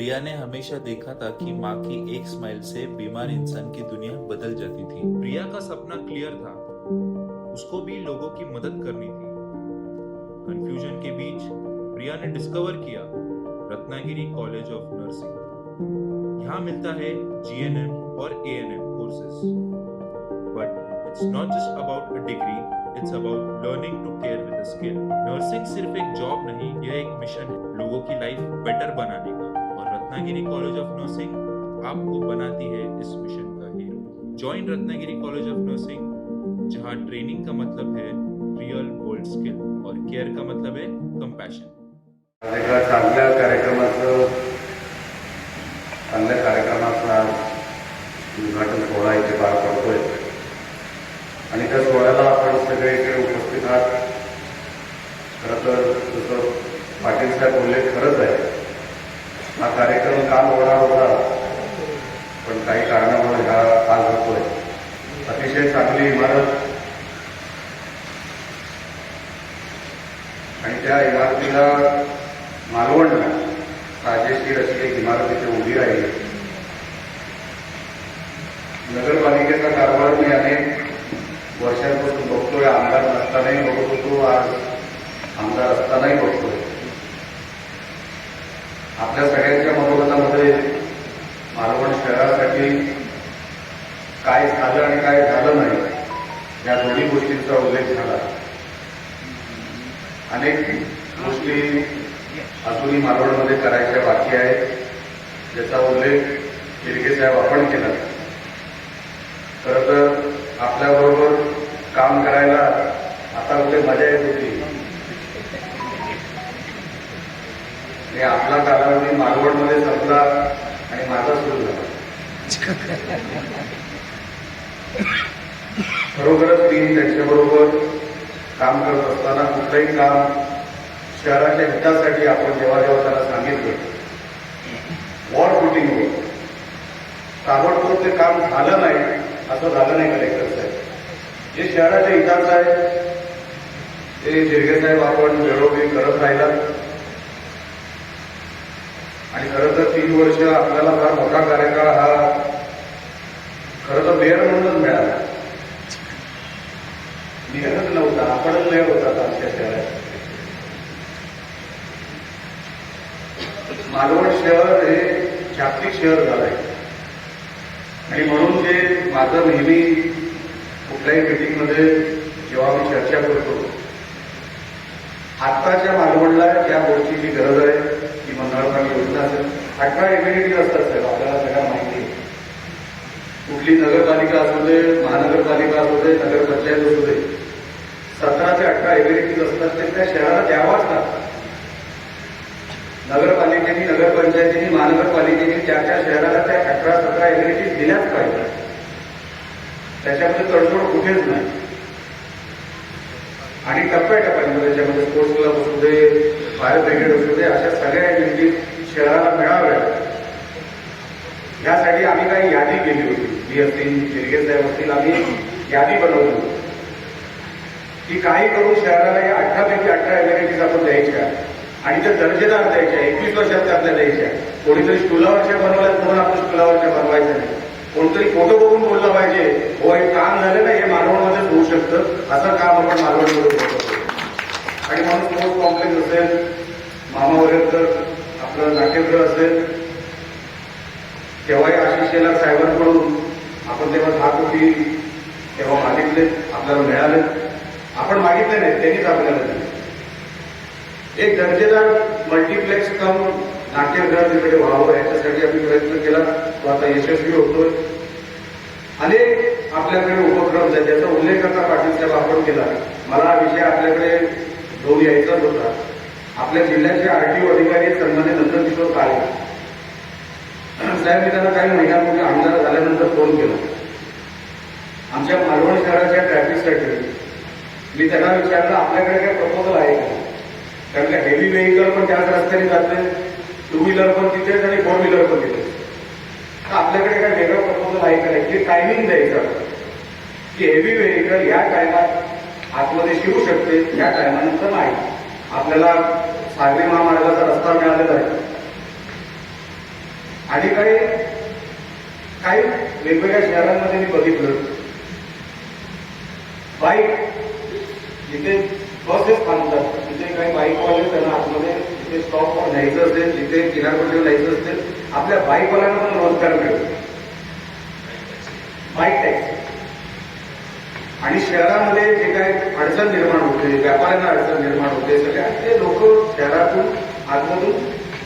प्रिया ने हमेशा देखा था कि माँ की एक स्माइल से बीमार इंसान की दुनिया बदल जाती थी। प्रिया का सपना क्लियर था। उसको भी लोगों की मदद करनी थी। कंफ्यूजन के बीच प्रिया ने डिस्कवर किया, रत्नागिरी कॉलेज ऑफ़ नर्सिंग यहाँ मिलता है जीएनएम और ANM courses but it's not just about a degree it's about learning to care with skill nursing सिर्फ़ एक जॉब नहीं, यह एक मिशन है। लोगों की लाइफ बेटर बनाने का रत्नागिरी कॉलेज ऑफ नर्सिंग आपको बनाती है इस मिशन का hero join Ratnagiri college of nursing जहां ट्रेनिंग का मतलब है रियल वर्ल्ड स्किल और केयर का मतलब है कंपैशन एका चांगल्या कार्यक्रमाचं चांगल्या कार्यक्रमाचं उद्घाटन सोहळा इथे पार पडतोय. आणि त्या सोहळ्याला आपण सगळे इकडे उपस्थित आहात. खरं तर जसं पाटील साहेब बोलले खरंच आहे हा कार्यक्रम काल होणार होता पण काही कारणामुळे हा आज होतोय अतिशय चांगली इमारत आणि त्या इमारतीला मालवणला कायदेशीर अशी एक इमारत इथे उभी राहिली नगरपालिकेचा कारभार मी अनेक वर्षांपासून बघतोय. आमदार नसतानाही बघत होतो. आज आमदार असतानाही बघतोय. आपल्या सगळ्यांच्या मनोगतामध्ये मालवण शहरासाठी काय झालं आणि काय झालं नाही या दोन्ही गोष्टींचा उल्लेख झाला. अनेक गोष्टी अजूनही मालवणमध्ये करायच्या बाकी आहेत. ज्याचा उल्लेख शिर्के साहेब आपण केला. खरं तर आपल्याबरोबर काम करायला आता उलट मजा येत होती. आणि आपला कालावधी मालवणमध्ये संपला आणि माझा सुरू झाला. खरोखरच मी त्यांच्याबरोबर काम करत असताना कुठलंही काम शहराच्या हितासाठी आपण जेव्हा जेव्हा त्याला सांगितलं वॉल फुटिंगवर ताबडतोब ते काम झालं नाही असं झालं नाही कलेक्टर साहेब? जे शहराच्या हिताचं आहे ते जिरगे साहेब आपण वेळोवेळी करत राहिला आणि खरं तर तीन वर्ष आपल्याला फार मोठा कार्यकाळ हा खरं तर मेयर म्हणूनच मिळाला. मेयरच नव्हता आपणच मेयर होता आमच्या शहरात. मालवण शहर हे जागतिक शहर झालं आहे. आणि म्हणून ते माझं नेहमी कुठल्याही मिटिंगमध्ये जेव्हा मी चर्चा करतो आत्ताच्या मालवणला ज्या गोष्टीची गरज आहे ती मंगळपाणी योजना असेल अठरा एम्युनिटीज असतात साहेब आपल्याला सगळ्या माहिती आहे. कुठली नगरपालिका असू दे महानगरपालिका असू दे नगरपंचायत असू दे सतरा ते अठरा एम्युनिटीज असतात ते त्या शहराला द्यावाच लागतात. नगरपालिकेने नगरपंचायतीने महानगरपालिकेने त्या त्या शहराला त्या अठरा सतरा एम्युनिटीज दिल्याच पाहिजे. त्याच्यामध्ये तडजोड कुठेच नाही. आणि टप्प्याटप्प्यामध्ये त्याच्यामध्ये स्पोर्ट्स क्लब असू दे फायर ब्रिगेड असू दे अशा सगळ्या एम्युनिटीज शहराला मिळाव्या यासाठी आम्ही काही यादी केली होती. मी असतील शिर्गे साहेब असतील आम्ही यादी बनवली होती. की काही करून शहराला या अठरापैकी अठरा एम्युनिटीज आपण द्यायच्या आणि त्या दर्जेदार द्यायच्या एकवीस वर्षात त्या आपल्या द्यायच्या कोणीतरी स्कुलावरच्या बनवल्यात म्हणून आपण स्कुलावरच्या बनवायच्या नाही. कोणतरी फोटो बघून बोललं पाहिजे हो हे काम झालं ना हे मानवामध्येच होऊ शकतं. असं काम आपण मानवांमध्ये शकतो आणि म्हणून स्पोर्ट कॉम्प्लेक्स असेल मामा तर आपलं नाट्यगृह असेल तेव्हाही आशिष शेलार साहेबांकडून आपण तेव्हा दहा कोटी तेव्हा मागितले आपल्याला मिळाले. आपण मागितले नाही त्यांनीच आपल्याला दिले. एक दर्जेदार मल्टिप्लेक्स कम नाट्यगृह तिकडे व्हावं याच्यासाठी आम्ही प्रयत्न केला. तो आता यशस्वी होतोय. अनेक आपल्याकडे उपक्रम झाले. त्याचा उल्लेख आता पाटील साहेब आपण केला. मला हा विषय आपल्याकडे घेऊन यायचाच होता. आपल्या जिल्ह्याचे आरटीओ अधिकारी सन्मान्य नंदकिशोर काळे. साहेब मी त्यांना काही महिन्यापूर्वी आमदार झाल्यानंतर फोन केला. आमच्या मालवण शहराच्या ट्रॅफिकसाठी मी त्यांना विचारलं आपल्याकडे काय प्रपोजल आहे का? कारण का हेवी व्हेकल पण त्याच रस्त्याने जाते टू व्हीलर पण तिथेच आणि फोर व्हीलर पण तिथे आपल्याकडे काय वेगळं प्रपोजल आहे का नाही? टायमिंग द्यायचं की हेवी व्हेकल या टायमात आतमध्ये शिरू शकते या टायमानंतर नाही. आपल्याला सागरी महामार्गाचा रस्ता मिळालेला आहे. आणि काही काही वेगवेगळ्या शहरांमध्ये मी बघितलं. बाईक जिथे बसेस थांबतात तिथे काही बाईकवाले त्यांना आतमध्ये तिथे स्टॉप न्यायचं असेल तिथे किनारपट्टीवर न्यायचं असेल आपल्या बाईकवाल्यांना पण रोजगार मिळतो. बाईक टॅक्स आणि शहरामध्ये जे काही अडचण निर्माण होते व्यापाऱ्यांना अडचण निर्माण होते सगळ्या ते लोक शहरातून आतमधून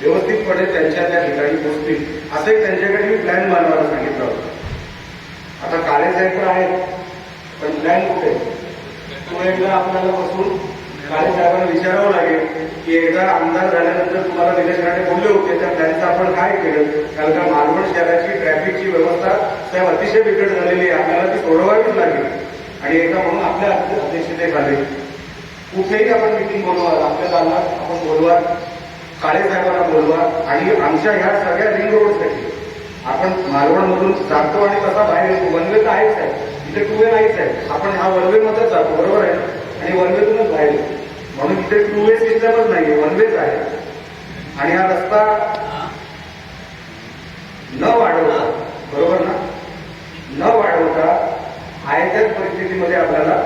व्यवस्थितपणे त्यांच्या त्या ठिकाणी पोहोचतील असं एक त्यांच्याकडे मी प्लॅन बनवायला सांगितलं होतं. आता काळे साहेब तर आहेत पण प्लॅन कुठे? तो एकदा आपल्याला बसून काळे साहेबांना विचारावं लागेल की एकदा आमदार झाल्यानंतर तुम्हाला निलेश राणे बोलले होते तर त्यांचं आपण काय केलं? कारण का मालवण शहराची ट्रॅफिकची व्यवस्था साहेब अतिशय बिकट झालेली आहे. आपल्याला ती सोडवावीच लागेल. आणि एकदा म्हणून आपल्या अध्यक्षतेखाली कुठेही आपण मिटिंग बोलवा आपल्या दालनात आपण बोलवा काळे साहेबांना बोलवा आणि आमच्या ह्या सगळ्या रिंग रोडसाठी आपण मालवणमधून जातो आणि तसा बाहेर येतो. वनवे तर आहेच आहे इथे टू वे नाहीच आहे. आपण हा वनवे मध्येच जातो. बरोबर आहे आणि वनवेतूनच बाहेर ते टू वे सिस्टमच वन वेज आहे. आणि हा रस्ता न वाढवता बरोबर ना? न वाढवता आहे त्याच परिस्थितीमध्ये आपल्याला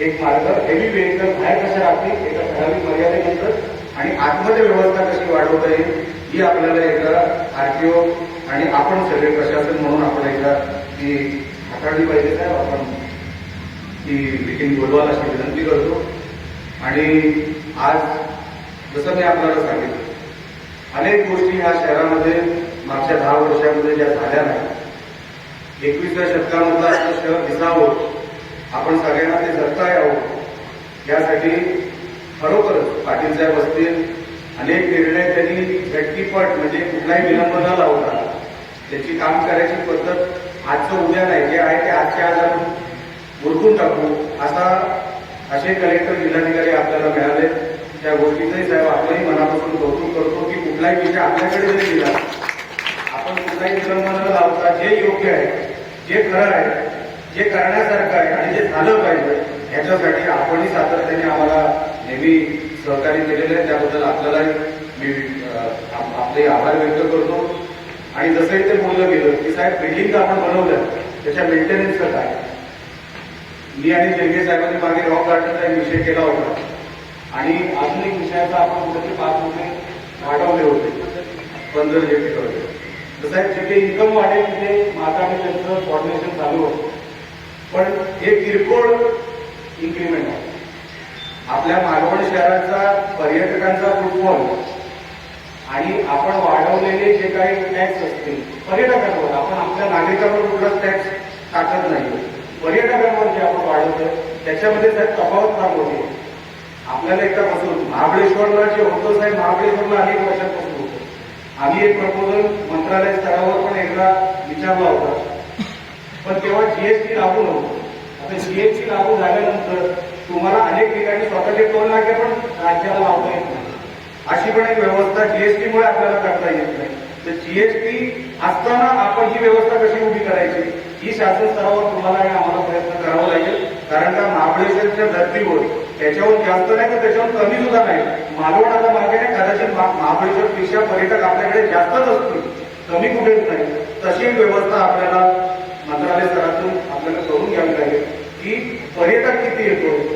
एक मार्ग हेवी व्हेकल बाहेर कशा राहतील एका ठराविक मर्यादेनंतर आणि आतमध्ये व्यवस्था कशी वाढवता येईल ही आपल्याला एकदा आरटीओ आणि आपण सगळे प्रशासन म्हणून आपण एकदा ती हाताळली पाहिजे साहेब. आपण ती मिटिंग बोलवायला अशी विनंती करतो. आणि आज जसं मी आपल्याला सांगितलं अनेक गोष्टी ह्या शहरामध्ये मागच्या दहा वर्षामध्ये ज्या झाल्या नाही. एकवीसव्या शतकामधलं आपलं शहर दिसावं आपण सगळ्यांना ते जगता यावं यासाठी खरोखरच पाटील साहेब असतील अनेक निर्णय त्यांनी झटकीपट म्हणजे कुठलाही विलंब न लावता त्याची काम करायची पद्धत आजचं उद्या नाही जे आहे ते आजच्या आज आपण उरकून टाकू असा असे कलेक्टर जिल्हाधिकारी आपल्याला मिळाले. त्या गोष्टीचंही साहेब आपल्याही मनापासून कौतुक करतो की कुठलाही विषय आपल्याकडे जरी दिला आपण कुठलाही विलंब न लावता जे योग्य आहे जे खरं आहे जे करण्यासारखं आहे आणि जे झालं पाहिजे ह्याच्यासाठी आपणही सातत्याने आम्हाला नेहमी सहकार्य केलेलं आहे. त्याबद्दल आपल्यालाही मी आपले आभार व्यक्त करतो. आणि जसं इथे बोललं गेलं की साहेब बिल्डिंग आपण बनवलं त्याच्या मेंटेनन्सचं काय मी आणि जेंगे साहेबांनी मागे रॉक गार्डनचा एक विषय केला होता. आणि आधुनिक विषयाचा आपण कुठेतरी पाच रुपये वाढवले होते. पंधरा जे होते तर साहेब जिथे इन्कम वाढेल तिथे माझा आणि त्यांचं कॉर्डिनेशन चालू होतं. पण हे किरकोळ इन्क्रीमेंट आहे. आपल्या मालवण शहराचा पर्यटकांचा फुटबॉल आणि आपण वाढवलेले जे काही टॅक्स असतील पर्यटकांवर आपण आपल्या नागरिकांवर कुठलाच टॅक्स टाकत नाही. पर्यटकांवर जे आपण वाढवतोय. त्याच्यामध्ये साहेब तफावत फार मोठी आहे. आपल्याला एकदा पासून महाबळेश्वरला जे होतं साहेब महाबळेश्वरला अनेक वर्षांपासून होतं. आम्ही एक प्रपोजल मंत्रालय स्तरावर पण एकदा विचारला होता. पण तेव्हा जीएसटी लागू नव्हतं. आता जीएसटी लागू झाल्यानंतर तुम्हाला अनेक ठिकाणी स्वतःचे टोल नाके पण राज्याला लावता येत नाही अशी पण एक व्यवस्था जीएसटी मुळे आपल्याला करता येत नाही. तर जीएसटी असताना आपण ही व्यवस्था कशी उभी करायची? ही शासन स्तरावर तुम्हाला आणि आम्हाला प्रयत्न करावा लागेल. कारण का महाबळेश्वरच्या धर्तीवर त्याच्याहून जास्त नाही तर त्याच्याहून कमी सुद्धा नाही. मालवणाचा आता मागे नाही कदाचित महाबळेश्वरपेक्षा पर्यटक आपल्याकडे जास्तच असतील. कमी कुठेच नाही. तशी व्यवस्था आपल्याला मंत्रालय स्तरातून आपल्याला करून घ्यावी लागेल. की पर्यटक किती येतो?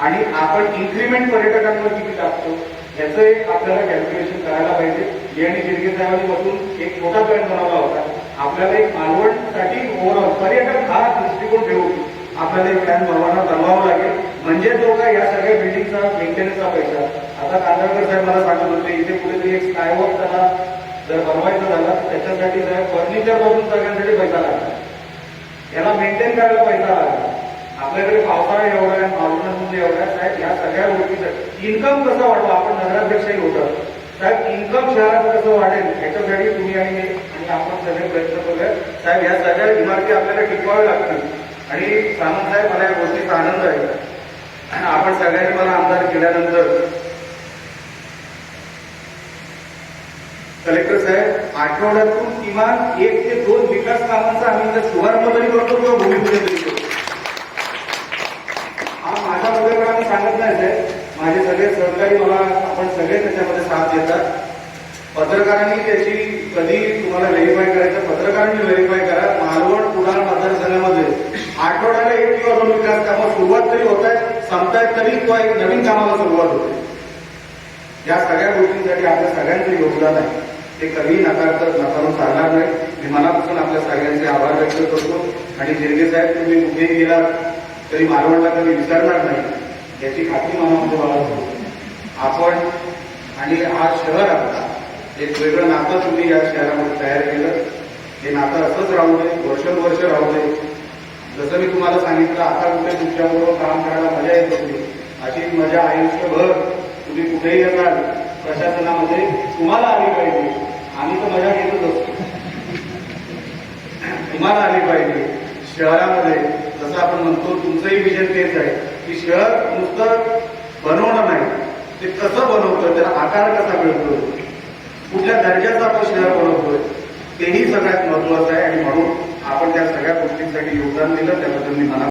आणि आपण इन्क्रीमेंट पर्यटकांवर किती टाकतो? याचं एक आपल्याला कॅल्क्युलेशन करायला पाहिजे. मी आणि शिर्के साहेबांनी बसून एक छोटा प्लॅन बनवला होता. आपल्याला एक मालवणसाठी ओव्हरऑल पर्यटन हा दृष्टिकोन ठेवून आपल्याला एक प्लॅन बनवायला बनवावा लागेल. म्हणजे जो काय या सगळ्या बिल्डिंगचा मेंटेनन्सचा पैसा. आता कांदळकर साहेब मला सांगत होते इथे कुठेतरी एक स्कायवॉक त्याला जर बनवायचं झालं तर त्याच्यासाठी फर्निचर बनवून सगळ्यांसाठी पैसा लागला. याला मेंटेन करायला पैसा लागला. आपल्याकडे पावसाळा एवढा आहे मालवणामध्ये एवढा साहेब या सगळ्या गोष्टीसाठी इन्कम कसं वाढवा? आपण नगरापेक्षाही होतं. साहेब इन्कम शहरात कसं वाढेल? याच्यासाठी तुम्ही आणि आणि आपण सगळे प्रयत्न करूया. साहेब या सगळ्या इमारती आपल्याला टिकवाव्या लागतील. आणि सामंत साहेब मला या गोष्टीचा आनंद आहे. आपण सगळ्यांनी मला आमदार केल्यानंतर कलेक्टर साहेब आठवड्यातून किमान एक ते दोन विकास कामांचा आम्ही शुभारंभ तरी करतो किंवा भूमिपूजन तरी करतो हा माझा वगैरे आम्ही सांगत नाही साहेब माझे सगळे सहकारी मला आपण सगळे त्याच्यामध्ये साथ देतात. पत्रकारांनी त्याची कधी तुम्हाला व्हेरीफाय करायचं पत्रकारांनी व्हेरीफाय करा. मालवण कुडाळ मतदारसंघामध्ये आठवड्याला एक किंवा दोन विकास कामं सुरुवात तरी होत आहेत संपतायत तरी किंवा एक नवीन कामाला सुरुवात होते. या सगळ्या गोष्टींसाठी आपल्या सगळ्यांचं योगदान आहे. ते कधी नकारत नकारून चालणार नाही. मी मनापासून आपल्या सगळ्यांचे आभार व्यक्त करतो. आणि जिरगे साहेब तुम्ही कुठेही गेलात तरी मालवणला कधी विसरणार नाही. आपण आणि हा शहर आपला. एक वेगळं नातं तुम्ही या शहरामध्ये तयार केलं. हे नातं असंच राहू नये वर्षोनवर्ष राहू नये जसं मी तुम्हाला सांगितलं आता कुठे तुमच्याबरोबर काम करायला मजा येत होती. अशी मजा आयुष्यभर तुम्ही कुठेही असाल प्रशासनामध्ये तुम्हाला आली पाहिजे. आम्ही तर मजा घेतच असतो. तुम्हाला आली पाहिजे. शहरामध्ये जसं आपण म्हणतो तुमचंही विजन तेच आहे. की शहर नुसतं बनवणं नाही. ते कसं बनवतोय त्याला आकार कसा मिळतो कुठल्या दर्जाचा आपण शहर बनवतोय तेही सगळ्यात महत्वाचं आहे. आणि म्हणून आपण त्या सगळ्या गोष्टींसाठी योगदान दिलं त्याबद्दल मी मला